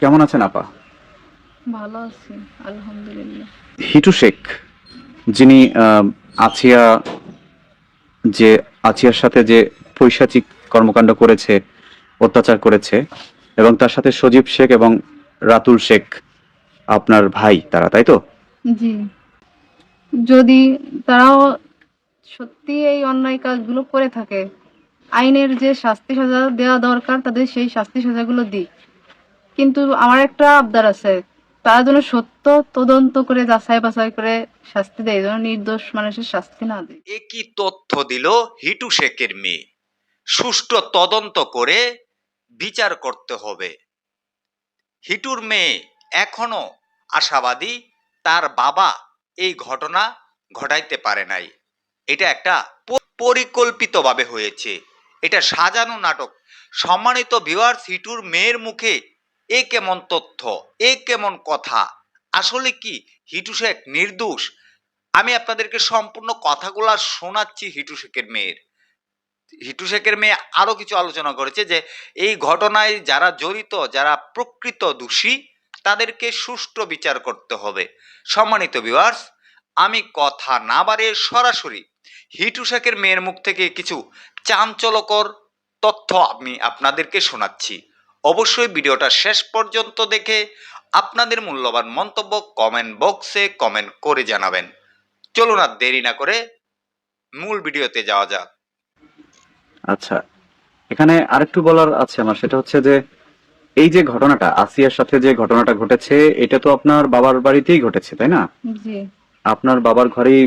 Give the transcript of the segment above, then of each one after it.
কেমন আছেন আপা? ভালো আছি আলহামদুলিল্লাহ। হিটু শেখ যিনি আছিয়া যে আছিয়ার সাথে যে পৈশাচিক কর্মকাণ্ড করেছে অত্যাচার করেছে এবং তার সাথে সজীব শেখ এবং রাতুল শেখ আপনার ভাই তারা তাই তো? জি। যদি তারাও সত্যি এই অন্যায় কাজগুলো করে থাকে আইনের যে শাস্তি সাজা দেওয়া দরকার তাদের সেই শাস্তি সাজাগুলো দিক। কিন্তু আমার একটা আবদার আছে। তারা যেন সত্য তদন্ত করে, যাচাই বাছাই করে শাস্তি দেয় যেন নির্দোষ মানুষের শাস্তি না দেয়। একই তথ্য দিল হিটু শেখের মেয়ে? সুষ্ঠু তদন্ত করে বিচার করতে হবে। হিটুর মেয়ে এখনও আশাবাদী, তার বাবা এই ঘটনা ঘটাইতে পারে নাই। এটা একটা পরিকল্পিতভাবে হয়েছে। এটা সাজানো নাটক। সম্মানিত ভিউয়ার্স হিটুর মেয়ের মুখে এ কেমন তথ্য? এ কেমন কথা? আসলে কি? হিটু শেখ নির্দোষ। আমি আপনাদেরকে সম্পূর্ণ কথাগুলো শোনাচ্ছি হিটু শেখের মেয়ের। হিটু শেখের মেয়ে আরও কিছু আলোচনা করেছে যে, এই ঘটনায় যারা জড়িত, যারা প্রকৃত দোষী, তাদেরকে সুষ্ঠু বিচার করতে হবে। সম্মানিত ভিউয়ার্স আমি কথা না বাড়িয়ে সরাসরি হিটু শেখের মেয়ের মুখ থেকে কিছু চাঞ্চল্যকর তথ্য আমি আপনাদেরকে শোনাচ্ছি। অবশ্যই ভিডিওটা শেষ পর্যন্ত দেখে আপনাদের মূল্যবান মন্তব্য কমেন্ট বক্সে কমেন্ট করে জানাবেন। চলুন আর দেরি না করে মূল ভিডিওতে যাওয়া যাক। আচ্ছা এখানে আরেকটু বলার আছে আমার সেটা হচ্ছে যে এই যে ঘটনাটা আসিয়ার সাথে যে ঘটনাটা ঘটেছে এটা তো আপনার বাবার বাড়িতেই ঘটেছে তাই না? আপনার বাবার ঘরেই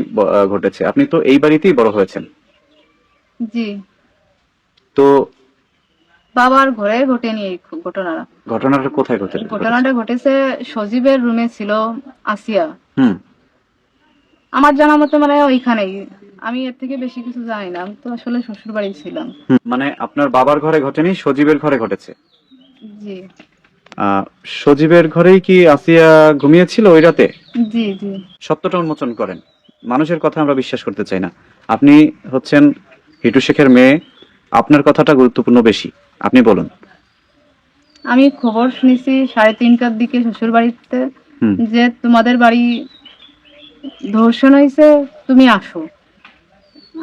ঘটেছে। আপনি তো এই বাড়িতেই বড় হয়েছেন। জি। তো বাবার ঘরে ঘটেনি এই ঘটনাটা। ঘটনাটা কোথায় ঘটেছে? ঘটনাটা ঘটেছে সজীবের রুমে ছিল আসিয়া। হুম। আমার জানা মতে মানে ওইখানেই। আমি এর থেকে বেশি কিছু জানি না। তো আসলে শ্বশুর বাড়ি ছিলাম মানে আপনার বাবার ঘরে ঘটেনি সজীবের ঘরে ঘটেছে? জি। সজীবের ঘরেই কি আসিয়া ঘুমিয়েছিল ওই রাতে? জি জি। সত্যটা উন্মোচন করেন। মানুষের কথা আমরা বিশ্বাস করতে চাই না। আপনি হচ্ছেন হিটু শেখের মেয়ে আপনার কথাটা গুরুত্বপূর্ণ বেশি। আপনি বলুন। আমি খবর শুনেছি সাড়ে তিনটার দিকে শ্বশুর বাড়িতে যে তোমাদের বাড়ি ধর্ষণ হয়েছে তুমি আসো।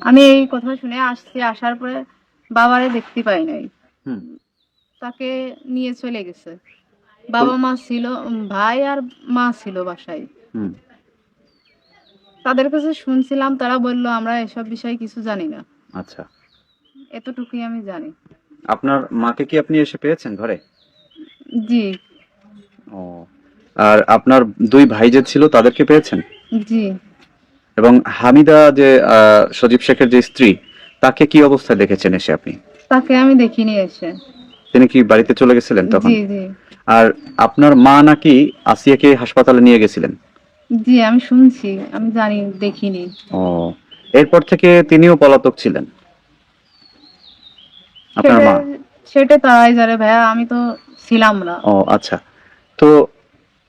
আমি এই কথা শুনে আসছি আসার পরে বাবারে দেখতে পাই নাই। তাকে নিয়ে চলে গেছে। বাবা মা ছিল ভাই আর মা ছিল বাসায়। হুম। তাদের কাছে শুনছিলাম তারা বলল আমরা এসব বিষয়ে কিছু জানি না। আচ্ছা। এতটুকুই আমি জানি। আপনার মাকে কি আপনি এসে পেয়েছেন ঘরে? জি। ও। আর আপনার দুই ভাই যে ছিল তাদেরকে পেয়েছেন? জি। এবং হামিদা যে সজীব শেখের যে স্ত্রী তাকে কি অবস্থায় দেখেছেন এসে আপনি? তাকে আমি দেখিনি এসে। তিনি কি বাড়িতে চলে গেছিলেন তখন? জি জি। আর আপনার মা নাকি আসিয়াকে হাসপাতালে নিয়ে গেছিলেন? জি আমি শুনছি আমি জানি দেখিনি। ও। এরপর থেকে তিনিও পলাতক ছিলেন। আপনার মা? সেটা- তারাই জানে ভাইয়া আমি তো ছিলাম না। ও আচ্ছা। তো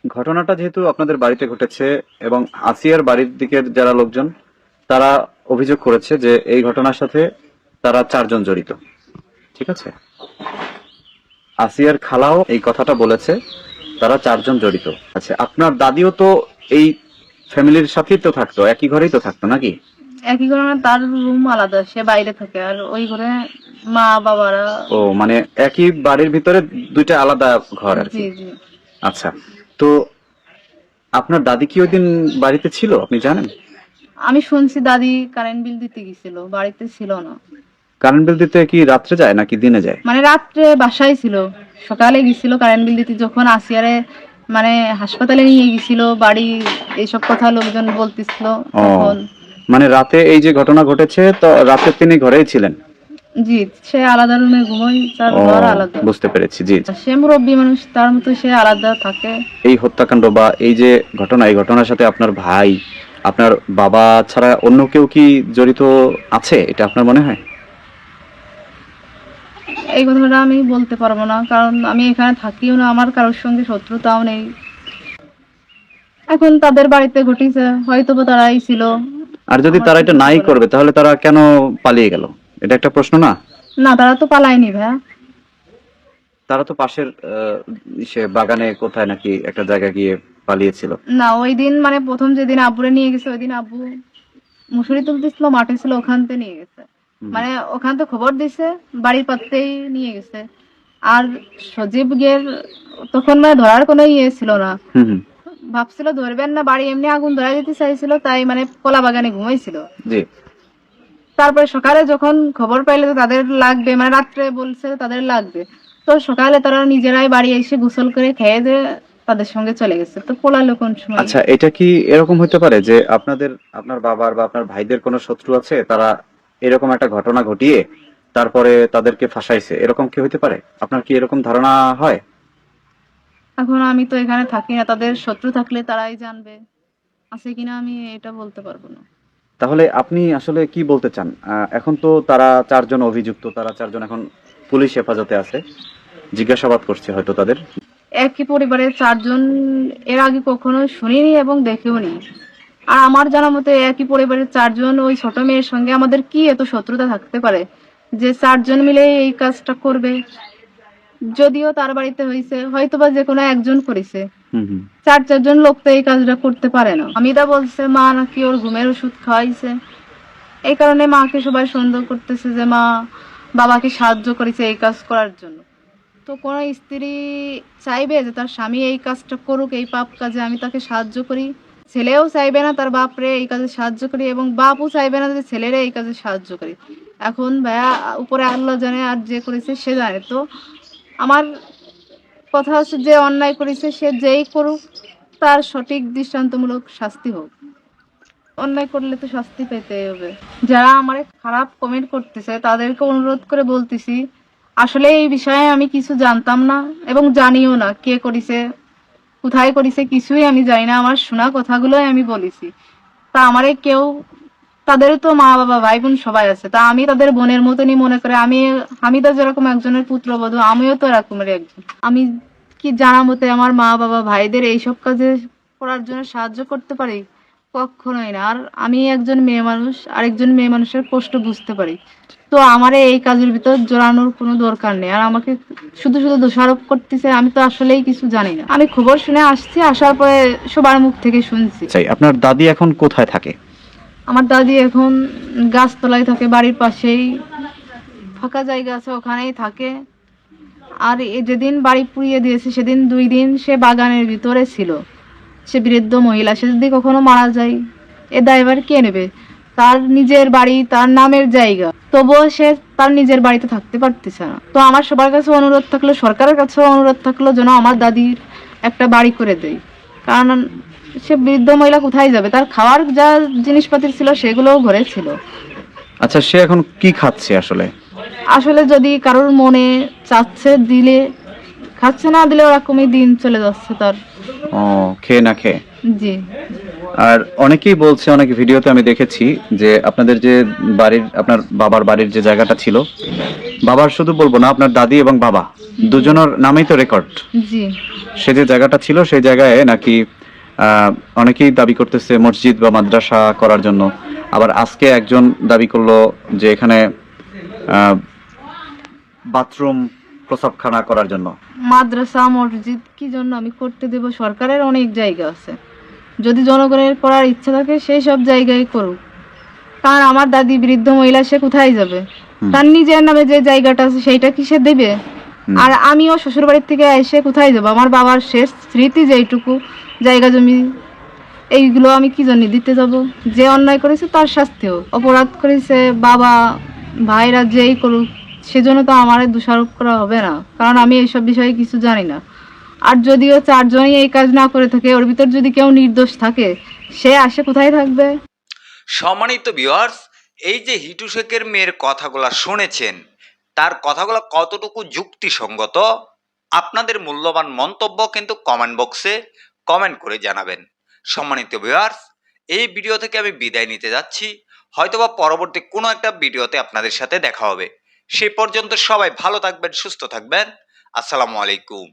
ঘটনাটা যেহেতু আপনাদের বাড়িতে ঘটেছে এবং আসিয়ার বাড়ির দিকের যারা লোকজন তারা অভিযোগ করেছে যে এই ঘটনার সাথে তারা চারজন জড়িত। ঠিক আছে? আসিয়ার খালাও এই কথাটা বলেছে তারা চারজন জড়িত। আচ্ছা আপনার দাদিও তো এই ফ্যামিলির সাথেই তো থাকতো একই ঘরেই তো থাকতো নাকি? একই ঘরে মানে তার রুম আলাদা সে বাইরে থাকে। আর ওই ঘরে মা বাবারা ও মানে একই বাড়ির ভিতরে দুইটা আলাদা ঘর আর কি? জি জি। আচ্ছা তো আপনার দাদি কি ওই দিন বাড়িতে ছিল? আপনি জানেন? আমি শুনছি দাদি কারেন্ট বিল দিতে গেছিল বাড়িতে ছিল না। কারেন্ট বিল দিতে কি রাত্রে যায় নাকি দিনে যায়? মানে রাত্রে বাসায় ছিল সকালে গেছিল কারেন্ট বিল দিতে যখন আসিয়ারে মানে হাসপাতালে নিয়ে গেছিল বাড়ি এইসব কথা লোকজন বলতেছিল ও। তখন। মানে রাতে এই যে ঘটনা ঘটেছে তো রাতে তিনি ঘরেই ছিলেন? জি সে আলাদা রুমে ঘুমোয় তার ঘর আলাদা। বুঝতে পেরেছি জি। সে মুরব্বী মানুষ তার মতো সে আলাদা থাকে। এই হত্যাকাণ্ড বা এই যে ঘটনা এই ঘটনার সাথে আপনার ভাই আপনার বাবা ছাড়া অন্য কেউ কি জড়িত আছে? এটা আপনার মনে হয়? এই কথাটা আমি বলতে পারব না কারণ আমি এখানে থাকিও না আমার কারোর সঙ্গে শত্রুতাও নেই। এখন তাদের বাড়িতে ঘটিছে হয়তো তারাই ছিল। আর যদি তারা এটা নাই করবে তাহলে তারা কেন পালিয়ে গেল? এটা একটা প্রশ্ন না? না তারা তো পালায়নি ভাইয়া। তারা তো পাশের সে বাগানে কোথায় নাকি একটা জায়গা গিয়ে পালিয়েছিল। না ওই দিন মানে প্রথম যেদিন আব্বুরে নিয়ে গেছে ওই দিন আব্বু মুসুরি তুলতেছিল মাঠে ছিল ওখান থেকে নিয়ে গেছে। মানে ওখান থেকে খবর দিছে বাড়ির পাত্তেই নিয়ে গেছে। আর সজীব গের তখন মানে ধরার কোনো ইয়ে ছিল না। ভাবছিল ধরবেন না বাড়ি এমনি আগুন ধরাই দিতে চাইছিল তাই মানে কলা বাগানে ঘুমাইছিল। জি। তারপরে সকালে যখন খবর পাইলে তো তাদের লাগবে মানে রাত্রে বলছে তাদের লাগবে তো সকালে তারা নিজেরাই বাড়ি এসে গোসল করে খেয়ে দিয়ে তাদের সঙ্গে চলে গেছে। তো পোলালো কোন সময় আচ্ছা এটা কি এরকম হতে পারে যে আপনাদের আপনার বাবার বা আপনার ভাইদের কোনো শত্রু আছে তারা এরকম একটা ঘটনা ঘটিয়ে তারপরে তাদেরকে ফাঁসাইছে? এরকম কি হতে পারে? আপনার কি এরকম ধারণা হয়? এখন আমি তো এখানে থাকি না তাদের শত্রু থাকলে তারাই জানবে। আছে কিনা আমি এটা বলতে পারব না। তাহলে আপনি আসলে কি বলতে চান? এখন তো তারা চারজন অভিযুক্ত তারা চারজন এখন পুলিশ হেফাজতে আছে। জিজ্ঞাসাবাদ করছে হয়তো তাদের। একই পরিবারের চারজন এর আগে কখনো শুনিনি এবং দেখেও নি আর আমার জানা মতে একই পরিবারের চারজন ওই ছোট মেয়ের সঙ্গে আমাদের কি এত শত্রুতা থাকতে পারে? যে চারজন মিলে এই কাজটা করবে। যদিও তার বাড়িতে হয়েছে হয়তোবা যে কোনো একজন করেছে। চার চারজন লোক তো এই কাজটা করতে পারে না। আমিরা বলছে মা নাকি ওর ঘুমের ওষুধ খাওয়াইছে। এই কারণে মাকে সবাই সন্দেহ করতেছে যে মা বাবাকে সাহায্য করেছে এই কাজ করার জন্য। তো কোনো স্ত্রী চাইবে যে তার স্বামী এই কাজটা করুক এই পাপ কাজে আমি তাকে সাহায্য করি। ছেলেও চাইবে না তার বাপরে এই কাজে সাহায্য করি এবং বাপও চাইবে না যে ছেলেরা এই কাজে সাহায্য করি। এখন ভাইয়া উপরে আল্লাহ জানে আর যে করেছে সে জানে। তো আমার কথা হচ্ছে যে অন্যায় করেছে, সে যেই করুক, তার সঠিক দৃষ্টান্তমূলক শাস্তি হোক। অন্যায় করলে তো শাস্তি পেতে হবে। যারা আমার খারাপ কমেন্ট করতেছে, তাদেরকে অনুরোধ করে বলতেছি, আসলে এই বিষয়ে আমি কিছু জানতাম না এবং জানিও না কে করেছে, কোথায় করেছে, কিছুই আমি জানি না। আমার শোনা কথাগুলোই আমি বলেছি। তা আমারে কেউ তাদের তো মা, বাবা ভাই বোন সবাই আছে। তা আমি তাদের বোনের মতনই মনে করে। আমি আমি তো যেরকম একজনের পুত্রবধূ আমিও তো এরকমের একজন। আমি কি জানা মতে আমার মা, বাবা, ভাইদের এইসব কাজে করার জন্য সাহায্য করতে পারি? কখনোই না। আর আমি একজন মেয়ে মানুষ, আরেকজন মেয়ে মানুষের কষ্ট বুঝতে পারি। তো আমার এই কাজের ভিতর জড়ানোর কোনো দরকার নেই। আর আমাকে শুধু শুধু দোষারোপ করতেছে, আমি তো আসলেই কিছু জানি না। আমি খবর শুনে আসছি, আসার পরে সবার মুখ থেকে শুনছি। আপনার দাদি এখন কোথায় থাকে? আমার দাদি এখন গাছতলায় থাকে, বাড়ির পাশেই। ফাঁকা জায়গা আছে, ওখানেই থাকে। আর যেদিন বাড়ি পুড়িয়ে দিয়েছে, সেদিন দুই দিন সে বাগানের ভিতরে ছিল। সে বৃদ্ধ মহিলা, সে যদি কখনো মারা যায়, এ দায়ভার কে নেবে? তার নিজের বাড়ি, তার নামের জায়গা। তবুও সে তার নিজের বাড়িতে থাকতে পারতেছে না। তো আমার সবার কাছে অনুরোধ থাকল, সরকারের কাছেও অনুরোধ থাকল, যেন আমার দাদির একটা বাড়ি করে দেয়। কারণ সে বৃদ্ধ মহিলা কোথায় যাবে? তার খাওয়ার যা জিনিসপাতি ছিল সেগুলোও ঘরে ছিল। আচ্ছা সে এখন কি খাচ্ছে আসলে? আসলে যদি কারোর মনে চাচ্ছে দিলে খাচ্ছে না দিলে ওরকমই দিন চলে যাচ্ছে তার। ও খেয়ে না খেয়ে? জি। আর অনেকেই বলছে অনেক ভিডিওতে আমি দেখেছি যে আপনাদের যে বাড়ির আপনার বাবার বাড়ির যে জায়গাটা ছিল বাবার শুধু বলব না আপনার দাদি এবং বাবা দুজনের নামেই তো রেকর্ড। জি। সে যে জায়গাটা ছিল সেই জায়গায় নাকি অনেকেই দাবি করতেছে মসজিদ বা মাদ্রাসা করার জন্য। আবার আজকে একজন দাবি করল যে এখানে বাথরুম প্রসাবখানা করার জন্য। মাদ্রাসা মসজিদ কি জন্য? আমি করতে দেব সরকারের অনেক জায়গা আছে। যদি জনগণের করার ইচ্ছা থাকে সেই সব জায়গায় করুক। কারণ আমার দাদি বৃদ্ধ মহিলা সে কোথায় যাবে? তার নিজের নামে যে জায়গাটা আছে সেইটা কি সে দেবে? আর আমিও শ্বশুর বাড়ির থেকে এসে কোথায় যাব? আমার বাবার শেষ স্মৃতি যেইটুকু জায়গা জমি, এইগুলো আমি কি জন্য দিতে যাব? যে অন্যায় করেছে তার শাস্তি হোক অপরাধ করেছে বাবা, ভাইরা যেই করুক, সেজন্য তো আমার দোষারোপ করা হবে না। কারণ আমি এইসব বিষয়ে কিছু জানি না। আর যদিও চারজনই এই কাজ না করে থাকে, ওর ভিতর যদি কেউ নির্দোষ থাকে, সে আসে কোথায় থাকবে? সম্মানিত ভিউয়ার্স এই যে হিটু শেখের মেয়ের কথাগুলো শুনেছেন, তার কথাগুলো কতটুকু যুক্তিসঙ্গত? আপনাদের মূল্যবান মন্তব্য কিন্তু কমেন্ট বক্সে কমেন্ট করে জানাবেন। সম্মানিত ভিউয়ার্স এই ভিডিও থেকে আমি বিদায় নিতে যাচ্ছি। হয়তোবা পরবর্তী কোনো একটা ভিডিওতে আপনাদের সাথে দেখা হবে। সে পর্যন্ত সবাই ভালো থাকবেন, সুস্থ থাকবেন। আসসালামু আলাইকুম।